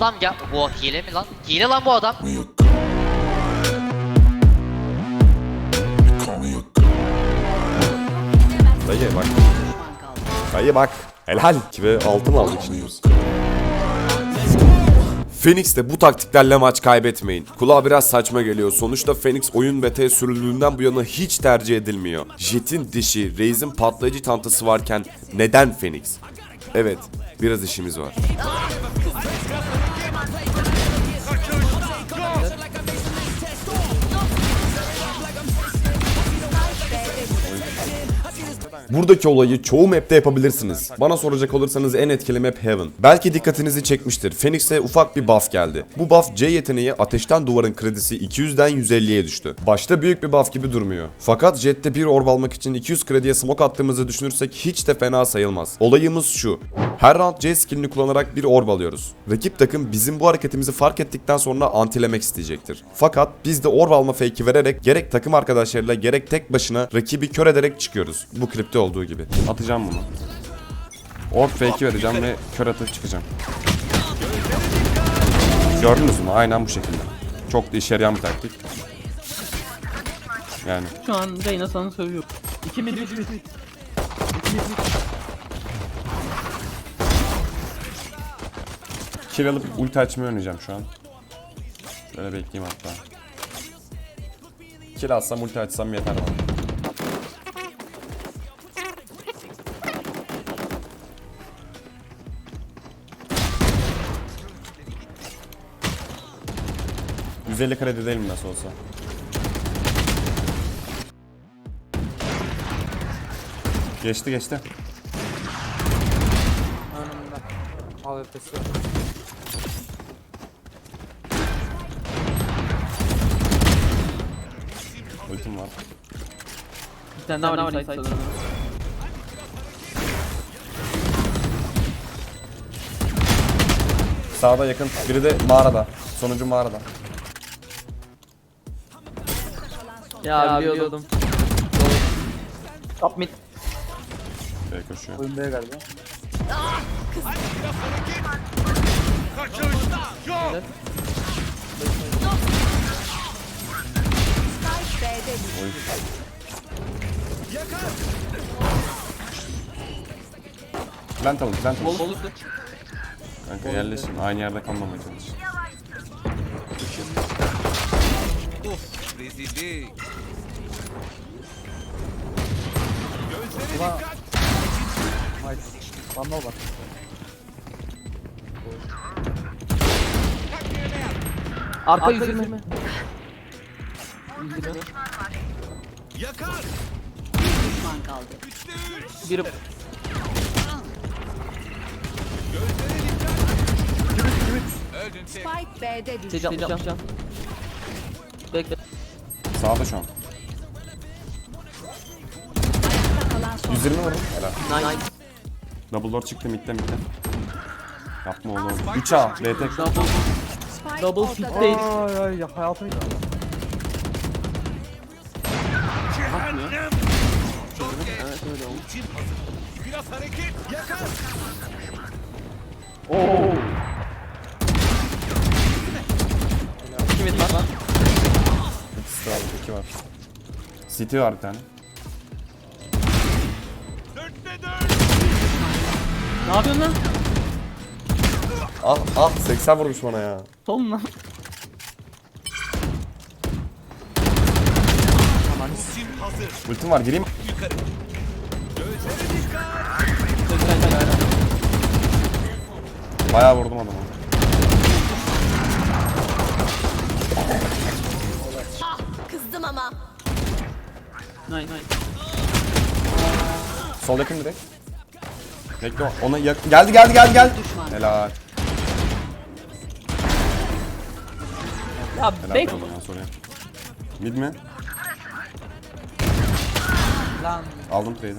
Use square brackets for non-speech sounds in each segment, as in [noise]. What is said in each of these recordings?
adam ya bu hile mi lan? Hile lan bu adam. Dayı bak. Dayı bak. Helal. 2 ve 6 mı aldık şimdi biz? Phoenix'te bu taktiklerle maç kaybetmeyin. Kulağa biraz saçma geliyor. Sonuçta Phoenix oyun BT sürüldüğünden bu yana hiç tercih edilmiyor. Jet'in dişi, Raze'in patlayıcı tantası varken neden Phoenix? Evet, biraz işimiz var. Buradaki olayı çoğu map'te yapabilirsiniz. Bana soracak olursanız en etkili map Heaven. Belki dikkatinizi çekmiştir. Phoenix'e ufak bir buff geldi. Bu buff C yeteneği ateşten duvarın kredisi 200'den 150'ye düştü. Başta büyük bir buff gibi durmuyor. Fakat Jet'te bir orb almak için 200 krediye smoke attığımızı düşünürsek hiç de fena sayılmaz. Olayımız şu. Her round C skillini kullanarak bir orb alıyoruz. Rakip takım bizim bu hareketimizi fark ettikten sonra antilemek isteyecektir. Fakat biz de orb alma fake'i vererek gerek takım arkadaşlarıyla gerek tek başına rakibi kör ederek çıkıyoruz. Bu klipte olduğu gibi. Atacağım bunu. Orb fake'i vereceğim ve kör atıp çıkacağım. Gördünüz mü? Aynen bu şekilde. Çok da işe yarayan bir taktik. Yani Şu an Reyna sana sövüyor. 2 mid 3 mid. kill alıp ulti açmayı oynayacağım şu an. Böyle bekleyeyim hatta. Kill alsam ulti açsam yeter bana. ...150 kredi değil mi nasıl olsa? Geçti geçti. Önümde. AWP'si. Ultim var. Bir tane daha var inside sanırım. Sağda yakın. Biri de mağarada. Sonuncu mağarada. Ya biliyordum. Top mid. Şöyle koşuyor. Oyundaya galiba. Oy. Plant alın, plant alın. Bol Kanka yerleşin, aynı yerde kalmamaya çalış. Nice. Bana bak. Arka 120. 120. düşman kaldı. Biri Spike B'de düştü. Atlayacağım. Bekle. Sağda şu an. Kalan son 120 vurdum. Helal. Nice. Double door çıktı midden midden. Yapma oğlum. 3A, B tek. Double, double fit değil. Ay ay ya hayatıydı. Evet öyle olmuş. Oo. İki mid var. İkisi var, 2 var. City var bir tane. Ne yapıyorsun lan? Ah ah 80 vurmuş bana ya. Son lan. Ultim var, gireyim. Bayağı vurdum adamı. Kızdım ama. Nice nice. Sol yakın direkt. Bekle ona yak geldi geldi geldi geldi. Helal. Ya Helal bek oğlum ya soruya. Mid mi? Lan. Aldım trade'i.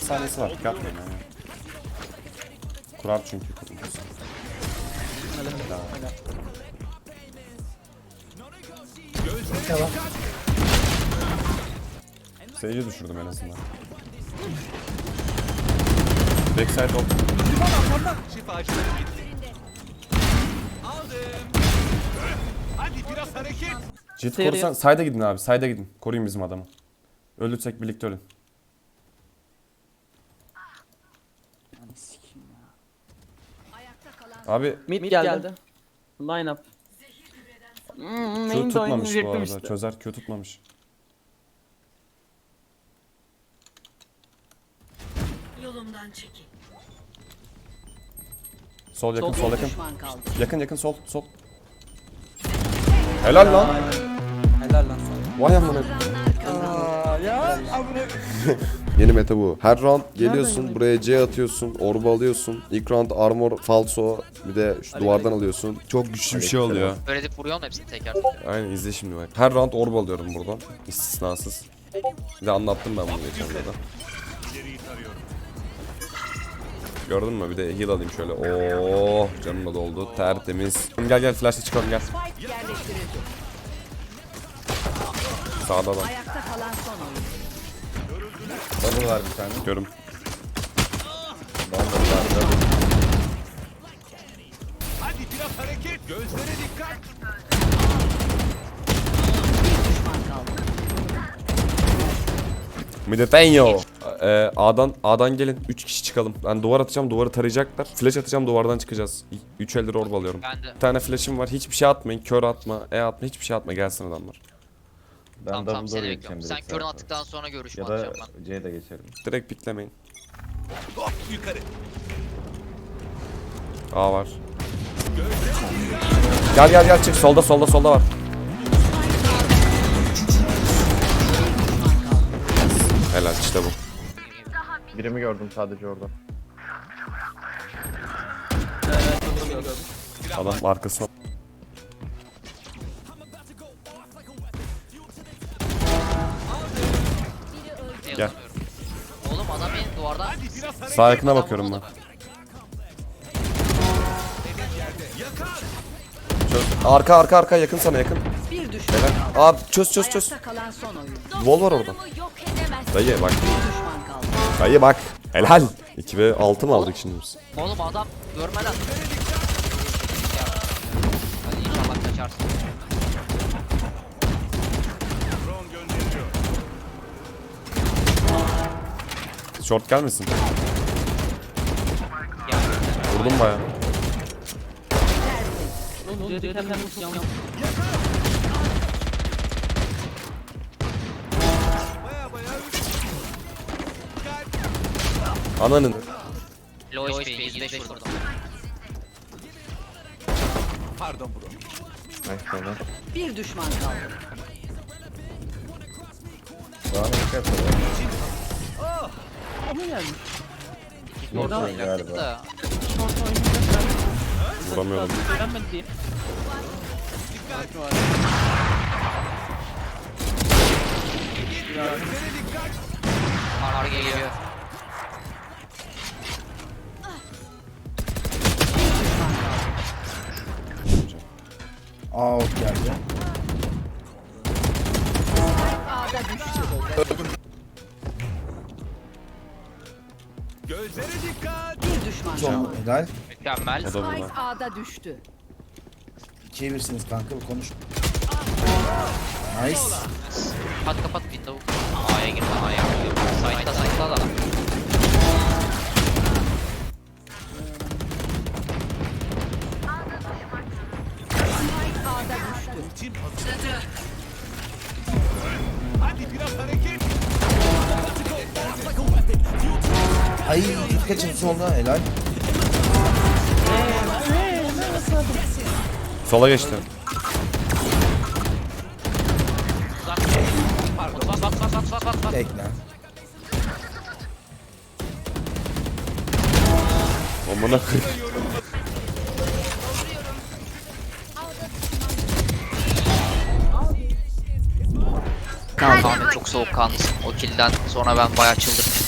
Bir saniyesi var. Dikkat etmeyin yani. Kurar çünkü kurulması. Sage'i düşürdüm en azından. Backside op. Jet Seyir korusan sayda gidin abi sayda gidin. Koruyun bizim adamı. Ölürsek birlikte ölün. Ayakta kalan Abi Mid, geldi. Line up. Hmm, Q main de tutmamış bu arada. Çözer Q tutmamış. Yolumdan çekil. Sol yakın Sol, sol yakın. Yakın yakın sol sol. Helal lan. Helal lan sana. Vay amına. [laughs] Yeni meta bu. Her round geliyorsun buraya C atıyorsun, orba alıyorsun. İlk round armor, falso, bir de şu duvardan alıyorsun. Çok güçlü bir şey oluyor. Böyle deyip vuruyorsun hepsini teker. Aynen izle şimdi bak. Her round orba alıyorum buradan. İstisnasız. Bir de anlattım ben bunu geçen de. Gördün mü? Bir de heal alayım şöyle. Oo, canım da doldu. Tertemiz. Gel gel flash'la çıkalım gel. Sağda adam. Ayakta kalan son oyun. Double var bir tane. Görüm. Düşman kaldı. Midetenyo. Ee, A'dan A'dan gelin. 3 kişi çıkalım. Ben duvar atacağım. Duvarı tarayacaklar. Flash atacağım. Duvardan çıkacağız. 3 eldir orb alıyorum. Ben de. Bir tane flash'im var. Hiçbir şey atmayın. Kör atma. E atma. Hiçbir şey atma. Gelsin adamlar. Ben Tamam tamam seni bekliyorum. Sen körün attıktan sonra görüşme Ya da atacağım ben. C'ye de geçerim. Direkt piklemeyin. A var. Gel gel gel çık. Solda solda solda var. Helal işte bu. Birimi gördüm sadece orada. Adam arkasına. Gel. Yazamıyorum. Oğlum adam benim duvarda. Sağ yakına bakıyorum ben. Çöz. Arka arka arka yakın sana yakın. Bir düşman. Abi çöz çöz çöz. Ayakta kalan son oyun. Wall var orada. Yok edemez. Dayı bak. Bir düşman. Dayı bak. Helal. 2 ve 6 mı aldık şimdi biz? Oğlum adam görmeden. Hadi inşallah kaçarsın. Short gelmesin. Vurdum baya. Jet Ananın. Low HP 105 vurdum. Nice beyler. Bir düşman kaldı. Daha ne dikkat et. Ama yani. Yok Orada değil galiba. Da. short oynayacak. Vuramıyordum. Öğrenmedi diye. Ar geliyor. Aa geldi. A'da düştü. Bir düşman Son kaldı. helal. Mükemmel. O da burada. Spike A'da düştü. İkiye birsiniz kanka bu konuş. Nice. Kapat kapat window. A'ya girdi A'ya girdi. Side'da side'da da. Ay kaçın solda helal. Sola geçti. Uzak. Bak bak bak bak bak bak bak. Bekle. Amına koyayım. Ahmet çok soğukkanlısın. O killden sonra ben bayağı çıldırmıştım.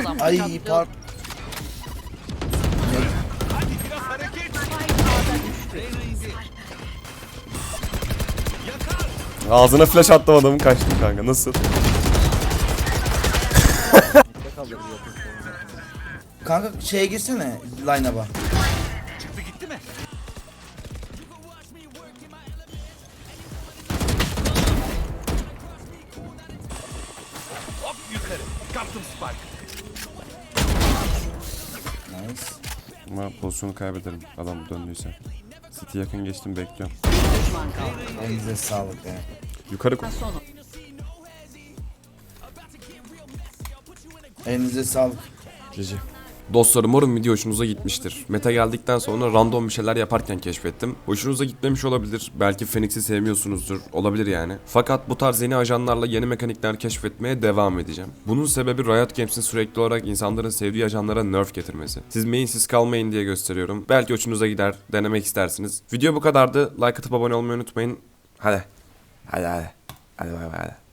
Adam Ay bıçak- par Ağzına flash attım adamın kaçtım kanka. Nasıl? Kanka şeye girsene line-up'a. Nice. Ama pozisyonu kaybederim adam döndüyse. City yakın geçtim bekliyorum. Elinize sağlık ya. Yukarı koy. Sonu. Elinize sağlık. GG. Dostlarım umarım video hoşunuza gitmiştir. Meta geldikten sonra random bir şeyler yaparken keşfettim. Hoşunuza gitmemiş olabilir. Belki Phoenix'i sevmiyorsunuzdur. Olabilir yani. Fakat bu tarz yeni ajanlarla yeni mekanikler keşfetmeye devam edeceğim. Bunun sebebi Riot Games'in sürekli olarak insanların sevdiği ajanlara nerf getirmesi. Siz mainsiz kalmayın diye gösteriyorum. Belki hoşunuza gider. Denemek istersiniz. Video bu kadardı. Like atıp abone olmayı unutmayın. Hadi. Hadi hadi. Hadi bay bay.